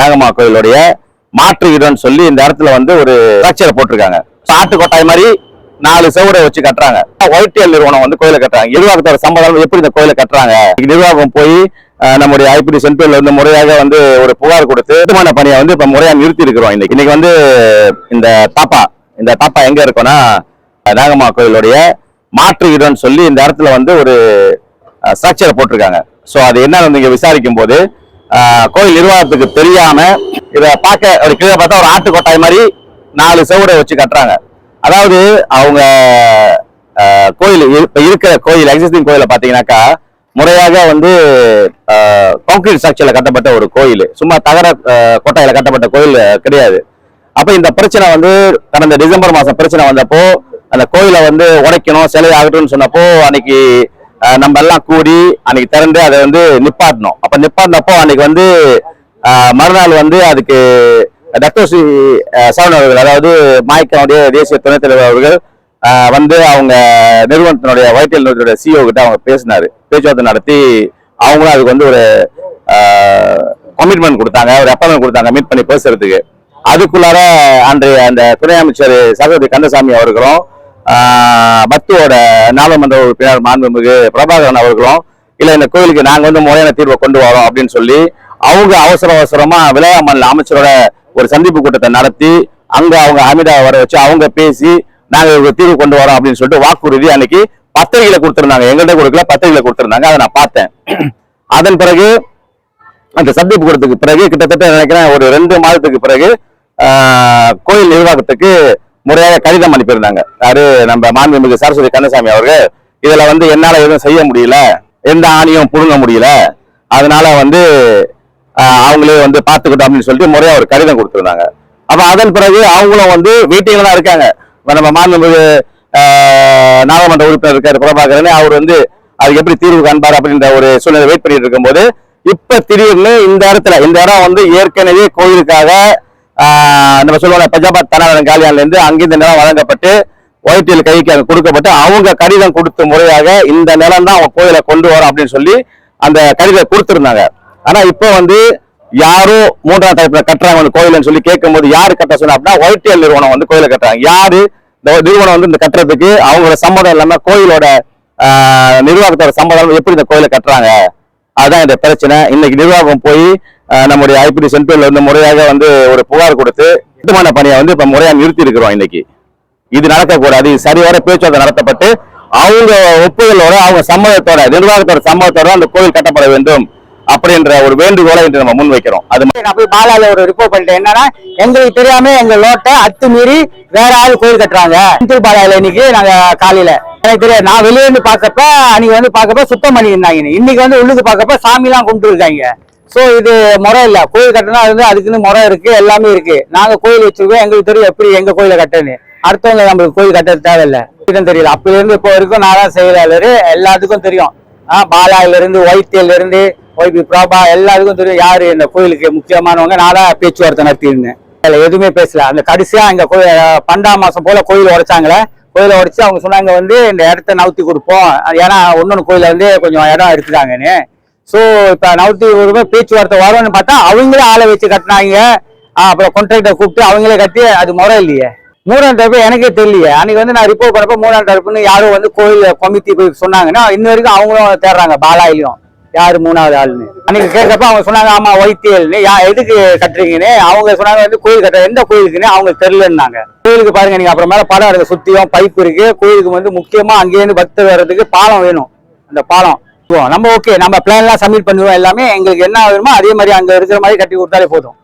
நாகம்மா கோயிலுடைய மாற்று இடம்னு சொல்லி இந்த இடத்துல வந்து ஒரு ஸ்ட்ரக்சரை போட்டிருக்காங்க. சாட்டு கொட்டாய் மாதிரி நாலு செவரை வச்சு கட்டுறாங்க. ஒய்டிஎல் நிறுவனம் வந்து கோயிலை கட்டுறாங்க. நிர்வாகத்தோட சம்பளம் எப்படி இந்த கோயிலை கட்டுறாங்க? நிர்வாகம் போய் நம்முடைய ஐபிடி சென்ட்ரல் வந்து முறையாக வந்து ஒரு புகார் கொடுத்து திருமண பணியை வந்து இப்போ முறையாக நிறுத்தி இருக்கிறோம் இன்னைக்கு. இன்னைக்கு வந்து இந்த தாப்பா இந்த தாப்பா எங்க இருக்கோன்னா நாகம்மா கோயிலுடைய மாற்று இடம்னு சொல்லி இந்த இடத்துல வந்து ஒரு ஸ்ட்ரக்சரை போட்டிருக்காங்க. ஸோ அது என்னன்னு நீங்க விசாரிக்கும் போது கோயில் நிர்வாகத்துக்கு தெரியாம இதை பார்க்க ஒரு கீழே பார்த்தா ஒரு ஆட்டு கொட்டாய் மாதிரி நாலு செவடை வச்சு கட்டுறாங்க. அதாவது அவங்க கோயில் இரு- இருக்கிற கோயில் எக்ஸிஸ்டிங் கோயில பார்த்தீங்கன்னாக்கா முறையாக வந்து கான்கிரீட் ஸ்ட்ரக்சரில் கட்டப்பட்ட ஒரு கோயில். சும்மா தகர கொட்டாயில் கட்டப்பட்ட கோயில் கிடையாது. அப்போ இந்த பிரச்சனை வந்து கடந்த டிசம்பர் மாதம் பிரச்சனை வந்தப்போ அந்த கோயிலை வந்து உடைக்கணும் சிலை ஆகட்டும்னு சொன்னப்போ அன்னைக்கு நம்ம எல்லாம் கூடி அன்னைக்கு திறந்து அதை வந்து நிப்பாட்டணும். அப்ப நிப்பாட்டினப்போ அன்னைக்கு வந்து மறுநாள் வந்து அதுக்கு டக்டோசி சரவணன் அவர்கள் அதாவது மாய்க்கனுடைய தேசிய துணைத் தலைவர் அவர்கள் வந்து அவங்க நிறுவனத்தினுடைய வைட்டல் நிறுவனத்துடைய சிஓ கிட்ட அவங்க பேசினார். பேச்சுவார்த்தை நடத்தி அவங்களும் அதுக்கு வந்து ஒரு கமிட்மெண்ட் கொடுத்தாங்க. ஒரு அப்பாயின்மெண்ட் கொடுத்தாங்க மீட் பண்ணி பேசுறதுக்கு. அதுக்குள்ளார அன்றைய அந்த துணை அமைச்சர் சகோதரி கந்தசாமி அவர்களும் பத்துவோட நாடாளுமன்ற உறுப்பினர் மாண்புமிகு பிரபாகரன் அவர்களும் இல்ல இந்த கோயிலுக்கு நாங்க வந்து முறையான தீர்வை கொண்டு வரோம் அப்படின்னு சொல்லி அவங்க அவசர அவசரமா விளையா மாநில அமைச்சரோட ஒரு சந்திப்பு கூட்டத்தை நடத்தி அங்க அவங்க அமிதா வர வச்சு அவங்க பேசி நாங்க ஒரு தீர்வு கொண்டு வரோம் அப்படின்னு சொல்லிட்டு வாக்குறுதி அன்னைக்கு பத்திரிகையில கொடுத்திருந்தாங்க. எங்கள்கிட்ட கொடுக்கல பத்திரிகையில கொடுத்திருந்தாங்க. அதை நான் பார்த்தேன். அதன் பிறகு அந்த சந்திப்பு கூட்டத்துக்கு பிறகு கிட்டத்தட்ட நினைக்கிறேன் ஒரு ரெண்டு மாதத்துக்கு பிறகு கோயில் நிர்வாகத்துக்கு முறையாக கடிதம் அனுப்பியிருந்தாங்க. யாரு? நம்ம மாண்புமிகு சரஸ்வதி கந்தசாமி அவர்கள். இதுல வந்து என்னால எதுவும் செய்ய முடியல. எந்த ஆணியும் புடுங்க முடியல. அதனால வந்து அவங்களே வந்து பார்த்துக்கிட்டோம் அப்படின்னு சொல்லிட்டு முறையா ஒரு கடிதம் கொடுத்துருந்தாங்க. அப்ப அதன் பிறகு அவங்களும் வந்து வீட்டில தான் இருக்காங்க. இப்போ நம்ம மாண்புமிகு நாடாளுமன்ற உறுப்பினர் இருக்காரு பிரபாகரன் அவர் வந்து அதுக்கு எப்படி தீர்வு காண்பார் அப்படின்ற ஒரு சூழ்நிலை வெயிட் பண்ணிட்டு இருக்கும்போது இப்ப திடீர்னு இந்த இடத்துல இந்த இடம் வந்து ஏற்கனவே கோயிலுக்காக நம்ம சொல்லுவோம் பஞ்சாபாத் தனாவரம் காலியான்லேருந்து அங்கிருந்து நிலம் வழங்கப்பட்டு ஒயிட்டியல் கைக்கு அங்கே கொடுக்கப்பட்டு அவங்க கடிதம் கொடுத்த முறையாக இந்த நிலம் தான் அவங்க கோயிலை கொண்டு வரோம் அப்படின்னு சொல்லி அந்த கடிதம் கொடுத்துருந்தாங்க. ஆனால் இப்போ வந்து யாரோ மூன்றாம் தரப்பில் கட்டுறாங்க வந்து கோயில்னு சொல்லி கேட்கும்போது யார் கட்ட சொன்னா அப்படின்னா ஒயிட்டியல் நிறுவனம் வந்து கோயிலை கட்டுறாங்க. யாரு? இந்த நிறுவனம் வந்து இந்த கட்டுறதுக்கு அவங்களோட சம்மதம் இல்லாமல் கோயிலோட நிர்வாகத்தோட சம்மதம் எப்படி இந்த கோயிலை கட்டுறாங்க? அதுதான் இந்த பிரச்சனை. இன்னைக்கு நிர்வாகம் போய் நம்முடைய ஐபிடி சென்டர்ல வந்து முறையாக வந்து ஒரு புகார் கொடுத்து கட்டுமான பணியை வந்து இப்ப முறையாக நிறுத்தி இருக்கிறோம் இன்னைக்கு. இது நடக்கக்கூடாது. இது சரிவர பேச்சுவார்த்தை நடத்தப்பட்டு அவங்க ஒப்புதலோட அவங்க சம்மதத்தோட நிர்வாகத்தோட சம்மதத்தோட அந்த கோயில் கட்டப்பட வேண்டும் அப்படின்ற ஒரு வேண்டுகோளை இன்று நம்ம முன் வைக்கிறோம். அது நான் போய் பாலால ஒரு ரிப்போர்ட் பண்ணிட்டேன் என்னன்னா எங்களுக்கு தெரியாம எங்க லோட்டை அத்துமீறி வேற ஆள் கோயில் கட்டுறாங்க. செந்தில் பாலாயில இன்னைக்கு நாங்க காலையில. எனக்கு தெரியாது. நான் வெளியே இருந்து பாக்கப்ப அன்னைக்கு வந்து பாக்கப்ப சுத்தம் பண்ணியிருந்தாங்க. இன்னைக்கு வந்து உள்ளுக்கு பாக்கப்ப சாமி எல்லாம் கும்பிட்டு இருக்காங்க. ஸோ இது முறை இல்லை. கோயில் கட்டினா அது வந்து அதுக்குன்னு முறை இருக்கு எல்லாமே இருக்கு. நாங்க கோயில் வச்சிருக்கோம். எங்களுக்கு தெரியும் எப்படி எங்க கோயில கட்டணும் அடுத்தவங்க நம்மளுக்கு கோயில் கட்ட தேவையில்ல. இதுவும் தெரியல. அப்பல இருந்து இப்போ வரைக்கும் நான் தான் செய்கிறாளர் எல்லாத்துக்கும் தெரியும். ஆஹ் பாலாயில இருந்து ஒய்டிஎல்ல இருந்து ஒய்பி பிரபா எல்லாத்துக்கும் தெரியும் யாரு இந்த கோயிலுக்கு முக்கியமானவங்க. நான் தான் பேச்சுவார்த்தை நடத்தியிருந்தேன். இல்லை எதுவுமே பேசல. அந்த கடைசியா இங்கே கோயில் பன்னெண்டாம் மாசம் போல கோயில் உடைச்சாங்களே. கோயிலை உடைச்சு அவங்க சொன்னாங்க வந்து இந்த இடத்த நவுத்தி கொடுப்போம். ஏன்னா ஒன்னொன்னு கோயில வந்து கொஞ்சம் இடம் எடுத்துட்டாங்கன்னு ஸோ இப்போ நவுத்தி கொடுப்ப பேச்சுவார்த்தை வரும்னு பார்த்தா அவங்களே ஆளை வச்சு கட்டினாங்க. அப்புறம் கான்ட்ராக்டர் கூப்பிட்டு அவங்களே கட்டி அது முறை இல்லையே. மூணாம் தரப்பு எனக்கே தெரியலையே. அன்னைக்கு வந்து நான் ரிப்போர்ட் பண்ணப்போ மூணாம் தரப்புன்னு யாரும் வந்து கோயில் கமிட்டி போய் சொன்னாங்கன்னா இன்ன வரைக்கும் அவங்களும் தேடுறாங்க பாலாயிலையும். யார் மூணாவது ஆளுன்னு. அன்னைக்கு கேட்கப்ப அவங்க சொன்னாங்க ஆமா ஒய்த்தியல்னு யா எதுக்கு கட்டுறீங்கன்னு. அவங்க சொன்னாங்க வந்து கோயில் கட்டுற எந்த கோயிலுக்குன்னு அவங்க தெரியலன்னாங்க. கோயிலுக்கு பாருங்க நீங்க அப்புறம் மேல படம் இருக்கு சுத்தியும் பைப் இருக்கு. கோயிலுக்கு வந்து முக்கியமா அங்கேருந்து பக்தர் வர்றதுக்கு பாலம் வேணும். அந்த பாலம். நம்ம ஓகே நம்ம பிளான்லாம் சப்மிட் பண்ணிடுவோம் எல்லாமே. எங்களுக்கு என்ன வேணுமோ அதே மாதிரி அங்கே இருக்கிற மாதிரி கட்டி கொடுத்தாலே போதும்.